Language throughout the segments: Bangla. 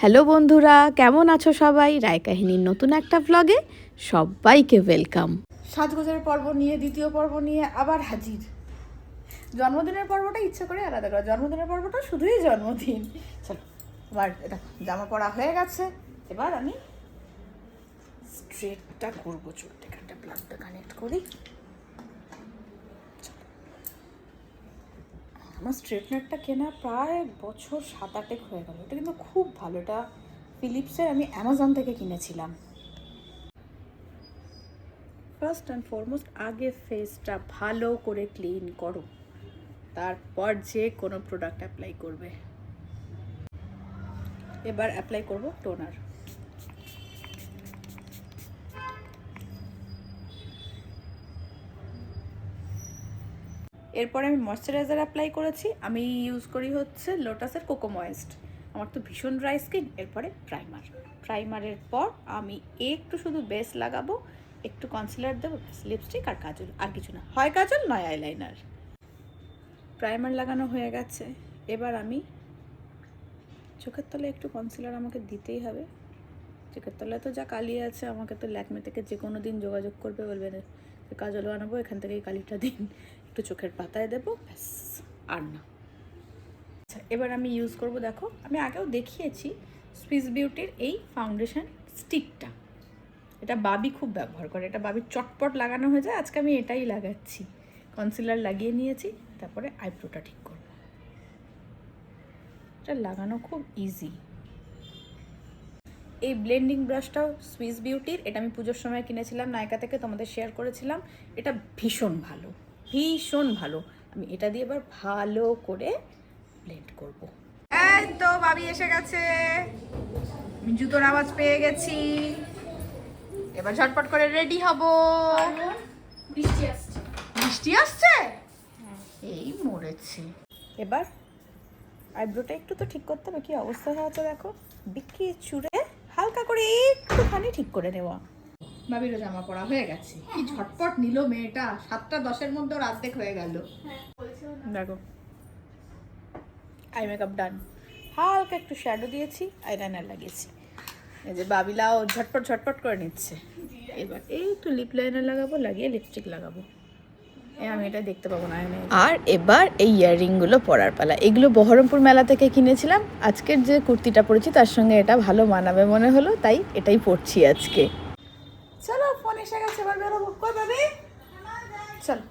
হ্যালো বন্ধুরা, কেমন আছো সবাই? রায় কাহিনীর নতুন একটা ব্লগে সবাইকে ওয়েলকাম সাজগোজের পর্ব নিয়ে, দ্বিতীয় পর্ব নিয়ে আবার হাজির। জন্মদিনের পর্বটা ইচ্ছে করে আলাদা করা। জন্মদিনের পর্বটা শুধুই জন্মদিন। চলো, এবার এটা জামা পরা হয়ে গেছে। এবার আমি স্ট্রেটটা করব এখানটা প্লাগটা কানেক্ট করি। আমার স্ট্রেটনারটা কেনা প্রায় বছর সাত আটেক হয়ে গেল। এটা কিন্তু খুব ভালো। এটা ফিলিপসের আমি অ্যামাজন থেকে কিনেছিলাম। ফার্স্ট অ্যান্ড ফরমোস্ট আগে ফেসটা ভালো করে ক্লিন করো। তারপর যে কোনো প্রোডাক্ট অ্যাপ্লাই করবে। এবার অ্যাপ্লাই করব টোনার এরপরে আমি ময়শ্চারাইজার অ্যাপ্লাই করেছি। আমি ইউজ করি হচ্ছে লোটাসের কোকো ময়েস্ট আমার তো ভীষণ ড্রাই স্কিন এরপরে প্রাইমার প্রাইমারের পর আমি একটু শুধু বেস লাগাবো, একটু কনসিলার দেবো লিপস্টিক আর কাজল, আর কিছু না। হয় কাজল, নয় আইলাইনার প্রাইমার লাগানো হয়ে গেছে। এবার আমি চোখের তলায় একটু কনসিলার আমাকে দিতেই হবে। চোখের তলায় তো যা কালি আছে, আমাকে তো ল্যাকমে থেকে যে কোনো দিন যোগাযোগ করবে বলবে যে, কাজল বানাবো, এখান থেকেই কালিটা দিন। একটু চোখের পাতায় দেবো, ব্যাস, আর না। আচ্ছা এবার আমি ইউজ করব, দেখো, আমি আগেও দেখিয়েছি সুইস বিউটির এই ফাউন্ডেশন স্টিকটা এটা বাবি খুব ব্যবহার করে, এটা বাবির চটপট লাগানো হয়ে যায়, আজকে আমি এটাই লাগাচ্ছি। কনসিলার লাগিয়ে নিয়েছি, তারপরে আইব্রোটা ঠিক করব। এটা লাগানো খুব ইজি এই ব্লেন্ডিং ব্রাশটাও সুইস বিউটির এটা আমি পুজোর সময় কিনেছিলাম, নায়িকা থেকে তোমাদের শেয়ার করেছিলাম, এটা ভীষণ ভালো। ভীষণ ভালো। আমি এটা দিয়ে এবার ভালো করে ব্লেন্ড করব। এই তো বাবি এসে গেছে। আমি জুতোর আওয়াজ পেয়ে গেছি। এবার ঝটপট করে রেডি হব। বৃষ্টি আসছে। বৃষ্টি আসছে? এই মরেছে। এবার আইব্রোটা একটু তো ঠিক করতে হবে। কি অবস্থা হয়েছে দেখো? বিক্রি চুড়ে হালকা করে একটুখানি ঠিক করে নেওয়া। বাবিরও জামা পরা হয়ে গেছে। কি ঝটপট নিল মেয়েটা। সাতটা দশের মধ্যে ওর অর্ধেক হয়ে গেল। দেখো। আই মেকআপ ডান হালকা একটু শ্যাডো দিয়েছি আইলাইনার লাগিয়েছি। এই যে বাবিলাও ঝটপট ঝটপট করে নিচ্ছে। এবার এই একটু লিপ লাইনার লাগাবো, লাগিয়ে লিপস্টিক লাগাবো। আমি এটা দেখতে পাবো না আর এবার এই ইয়াররিংগুলো পরার পালা। এগুলো বহরমপুর মেলা থেকে কিনেছিলাম। আজকের যে কুর্তিটা পরেছি, তার সঙ্গে এটা ভালো মানাবে মনে হলো, তাই এটাই পরছি আজকে। চলো ফোন এসে গেছে, এবার বেরোবো। কই পাবে চলো।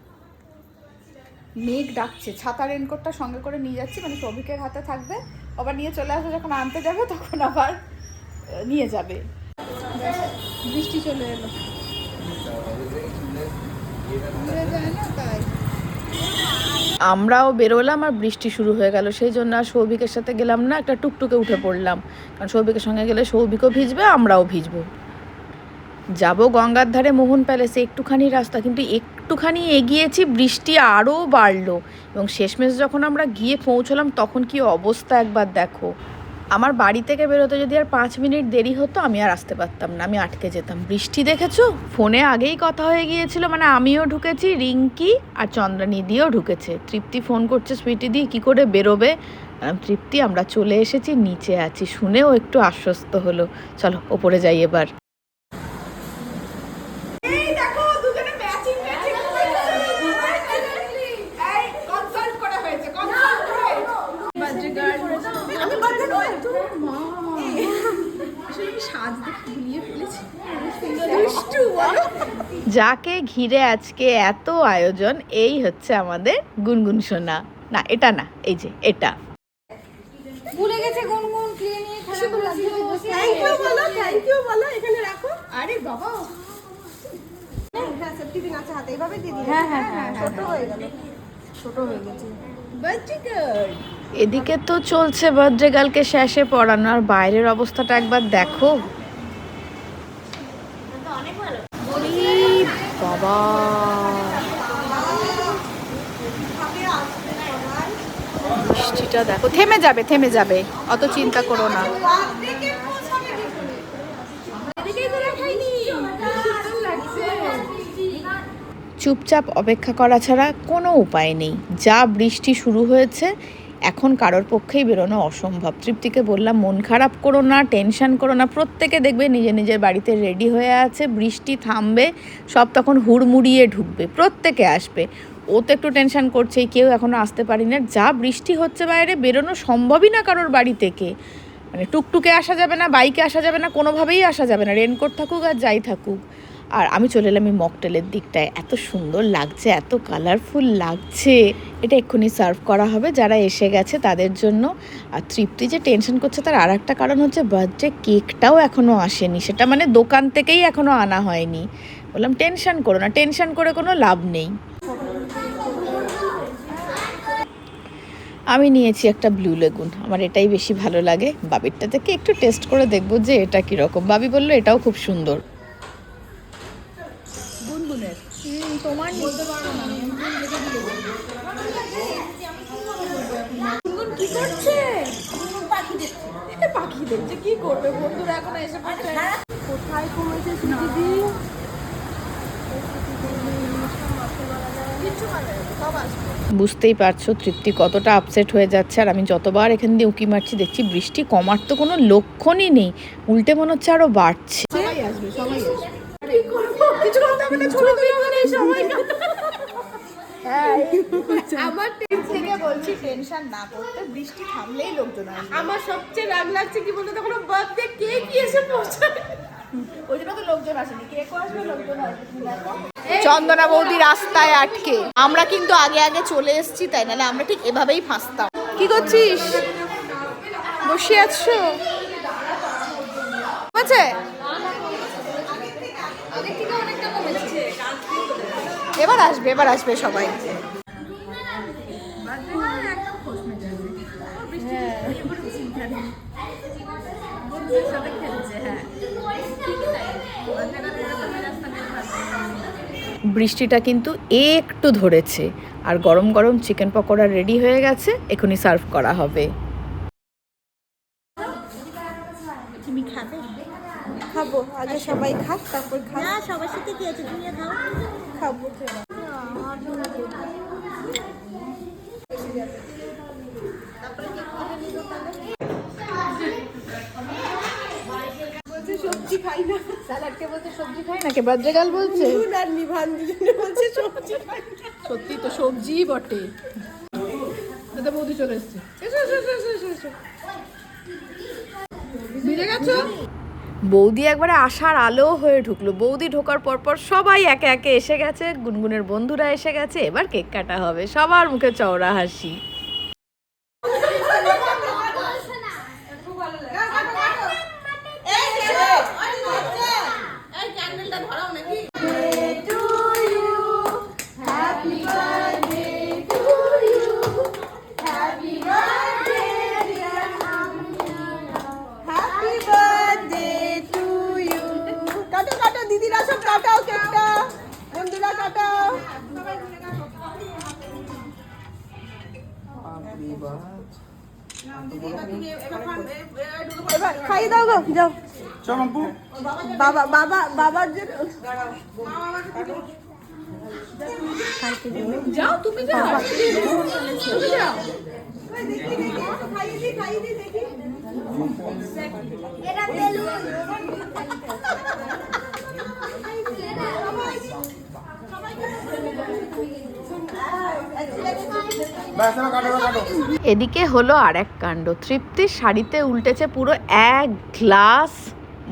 মেঘ ডাকছে, ছাতা রেনকোটটা সঙ্গে করে নিয়ে যাচ্ছি মানে সৌভিকের হাতে থাকবে। আবার নিয়ে চলে আসবে, যখন আনতে যাবে, তখন আবার নিয়ে যাবে। বৃষ্টি চলে এলো। তাই আমরাও বেরোলাম আর বৃষ্টি শুরু হয়ে গেল। সেই জন্য আর সৌভিকের সাথে গেলাম না, একটা টুকটুকে উঠে পড়লাম। কারণ সৌভিকের সঙ্গে গেলে সৌভিকও ভিজবে, আমরাও ভিজবো। যাব গঙ্গার ধারে মোহন প্যালেসে একটুখানি রাস্তা, কিন্তু একটুখানি এগিয়েছি, বৃষ্টি আরও বাড়লো এবং শেষমেশ যখন আমরা গিয়ে পৌঁছলাম তখন কি অবস্থা একবার দেখো। আমার বাড়ি থেকে বেরোতে যদি আর পাঁচ মিনিট দেরি হতো, আমি আর আসতে পারতাম না, আমি আটকে যেতাম। বৃষ্টি দেখেছ? ফোনে আগেই কথা হয়ে গিয়েছিল মানে আমিও ঢুকেছি, রিঙ্কি আর চন্দ্রানী দিয়েও ঢুকেছে। তৃপ্তি ফোন করছে, সুইটি দি, কী করে বেরোবে? তৃপ্তি, আমরা চলে এসেছি, নিচে আছি। শুনেও একটু আশ্বস্ত হলো। চলো, ওপরে যাই এবার এই দেখো দুজনে ম্যাচিং ম্যাচিং এই কনসাল্ট করা হয়েছে কনসাল্ট করা হয়েছে বাজে গার্ল আমি বাজে নই তোর মা আসলে আমি সাজ দেখে ভুলিয়ে ফেলেছি দুষ্টু বলো যাকে ঘিরে আজকে এত আয়োজন এই হচ্ছে আমাদের গুনগুন সোনা। না এটা না এই যে এটা। ভুলে গেছে গুনগুন ক্লিয়ে নিয়ে খেলা থ্যাংক ইউ বলো থ্যাংক ইউ বলো এখানে রাখো। আরে বাবা। হ্যাঁ হ্যাঁ হ্যাঁ ছোট হয়ে। গেল। ছোট হয়ে গেছে। এদিকে তো চলছে বজ্রেগালকে শেষে পড়ানো আর বাইরের অবস্থাটা একবার দেখো এই বাবা। বৃষ্টিটা দেখো, থেমে যাবে থেমে যাবে। অত চিন্তা করো না। চুপচাপ অপেক্ষা করা ছাড়া কোনো উপায় নেই। যা বৃষ্টি শুরু হয়েছে এখন কারোর পক্ষেই বেরোনো অসম্ভব। তৃপ্তিকে বললাম, মন খারাপ করো না, টেনশন করো না। প্রত্যেকে দেখবে নিজের নিজের বাড়িতে রেডি হয়ে আছে, বৃষ্টি থামবে, সব তখন হুড়মুড়িয়ে ঢুকবে, প্রত্যেকে আসবে। ও তো একটু টেনশন করছে কেউ এখনও আসতে পারি না যা বৃষ্টি হচ্ছে বাইরে, বেরোনো সম্ভবই না কারোর বাড়ি থেকে। মানে টুকটুকে আসা যাবে না, বাইকে আসা যাবে না, কোনোভাবেই আসা যাবে না। রেনকোট থাকুক আর যাই থাকুক। আর আমি চলে এলাম এই মকটেলের দিকটায়। এত সুন্দর লাগছে, এত কালারফুল লাগছে। এটা এক্ষুনি সার্ভ করা হবে। যারা এসে গেছে তাদের জন্য, আর তৃপ্তি যে টেনশন করছে তার আর একটা কারণ হচ্ছে বার্থডে কেকটাও এখনও আসেনি। সেটা মানে দোকান থেকেই এখনও আনা হয়নি। বললাম টেনশন করো না টেনশন করে কোনো লাভ নেই। আমি নিয়েছি একটা ব্লু লেগুন আমার এটাই বেশি ভালো লাগে। বাবিরটা থেকে একটু টেস্ট করে দেখব যে এটা কীরকম। বাবি বলল, এটাও খুব সুন্দর। তোমার গুনগুন কি করছে? পাখি দেখছে। পাখি দেখছে কি করবে? বন্ধুরা এখন এসে পড়ছে। কোথায় কমেছে দিদি মানে না, বুঝতেই পারছ তৃপ্তি কতটা আপসেট হয়ে যাচ্ছে আর আমি যতবার এখান দিয়ে উঁকি মারছি দেখছি বৃষ্টি কমার তো কোনো লক্ষণই নেই। উল্টে মনে হচ্ছে আরও বাড়ছে। সবাই আসবে সবাই আসবে। সবাই আমার থেকে বলছি টেনশন না করতে বৃষ্টি থামলেই লোকজন আমার সবচেয়ে রাগ লাগছে কি বলতো তখন বার্থডে কেক এসে পৌঁছায়? ওই জন্য তো লোকজন আসেনি। কেকও আসবে লোকজন আসবে চন্দনা বৌদি রাস্তায় আটকে। আমরা কিন্তু আগে আগে চলে এসেছি তাই নাহলে আমরা ঠিক এভাবেই ফাঁসতাম। কি করছিস? বসে আছো? আছে। এবার আসবে এবার আসবে সবাই। বৃষ্টিটা কিন্তু একটু ধরেছে আর গরম গরম চিকেন পকোড়া রেডি হয়ে গেছে এখনই সার্ভ করা হবে। খাব? আগে সবাই খাক তারপর খাব। সবার সাথে কি আছে তুমি খাও খাব। বলছে সবজি খাই না। স্যালাডকে বলতে সবজি খাই নাকি? বাদ্রেগাল বলছে। নুন আর নিভান দুজনে বলছে সবজি খাই সত্যি তো সবজিই বটে। দাদা বৌদি চলে এসছে এসো এসো এসো এসো এসো এসো বুঝে গেছো বৌদি একবারে আশার আলো হয়ে ঢুকলো। বৌদি ঢোকার পর পর সবাই একে একে এসে গেছে, গুনগুনের বন্ধুরা এসে গেছে, এবার কেক কাটা হবে। সবার মুখে চওড়া হাসি। খাইয়ে দাও গো যাও বাবা বাবা বাবার জন্য যাও তুমি খাইয়ে দি খাইয়ে দি দেখি এদিকে হলো আর এক কাণ্ড। তৃপ্তির শাড়িতে উল্টেছে পুরো এক গ্লাস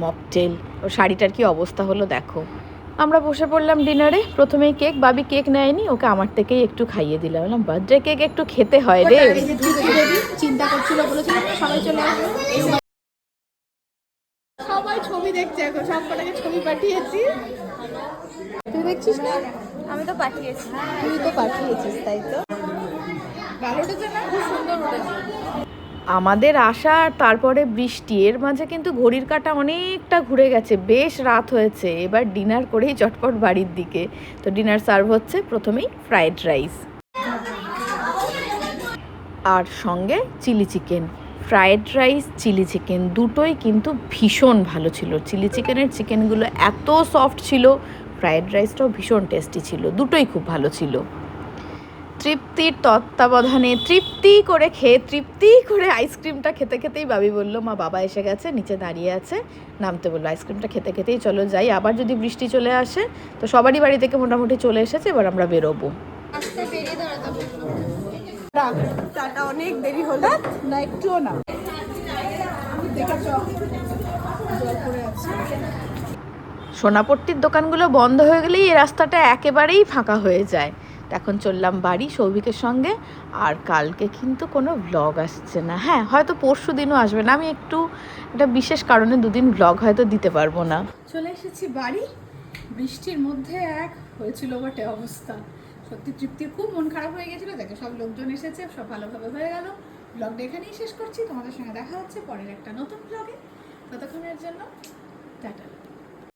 মকটেল। ও শাড়িটার কি অবস্থা হলো দেখো। আমরা বসে পড়লাম ডিনারে। প্রথমেই কেক বাবি কেক নেয়নি ওকে আমার থেকেই একটু খাইয়ে দিলাম। বললাম বার্থডে কেক একটু খেতে হয় রে। চিন্তা করছিল বলেছিল সবাই চলে আসবে সবাই ছবি দেখছে এখন। সব কটাকে ছবি পাঠিয়েছি। তুই দেখছিস না? আমি তো পাঠিয়েছি। তুই তো পাঠিয়েছিস তাই তো ভালো উঠেছে না খুব সুন্দর উঠেছে আমাদের আসা আর তারপরে বৃষ্টি, এর মাঝে কিন্তু ঘড়ির কাঁটা অনেকটা ঘুরে গেছে, বেশ রাত হয়েছে। এবার ডিনার করেই চটপট বাড়ির দিকে। তো ডিনার সার্ভ হচ্ছে প্রথমেই ফ্রাইড রাইস। আর সঙ্গে chilli chicken. Fried rice, chilli chicken দুটোই কিন্তু ভীষণ ভালো ছিল। চিলি চিকেনের চিকেনগুলো এত সফট ছিল ফ্রায়েড রাইসটাও ভীষণ টেস্টি ছিল, দুটোই খুব ভালো ছিল। তৃপ্তির তত্ত্বাবধানে তৃপ্তি করে খেয়ে তৃপ্তি করে আইসক্রিমটা খেতে খেতেই বাবি বলল মা বাবা এসে গেছে নিচে দাঁড়িয়ে আছে। নামতে বলল আইসক্রিমটা খেতে খেতেই চলো যাই আবার যদি বৃষ্টি চলে আসে তো সবারই বাড়ি থেকে মোটামুটি চলে এসেছে এবার আমরা বেরোবো। অনেক দেরি হলো না একটুও না। সোনাপট্টির দোকানগুলো বন্ধ হয়ে গেলেই এই রাস্তাটা একেবারেই ফাঁকা হয়ে যায়। এখন চললাম বাড়ি সৌভিকের সঙ্গে, আর কালকে কিন্তু কোনো ব্লগ আসছে না। হ্যাঁ হয়তো পরশু দিনও আসবে না। আমি একটু একটা বিশেষ কারণে দুদিন ব্লগ হয়তো দিতে পারব না। চলে এসেছি বাড়ি। বৃষ্টির মধ্যে এক হয়েছিল বটে অবস্থা। সত্যি তৃপ্তির খুব মন খারাপ হয়ে গেছিল। দেখে, সব লোকজন এসেছে, সব ভালোভাবে হয়ে গেল। ব্লগটা এখানেই শেষ করছি। তোমাদের সঙ্গে দেখা হচ্ছে পরের একটা নতুন ব্লগে ততক্ষণের জন্য টাটা।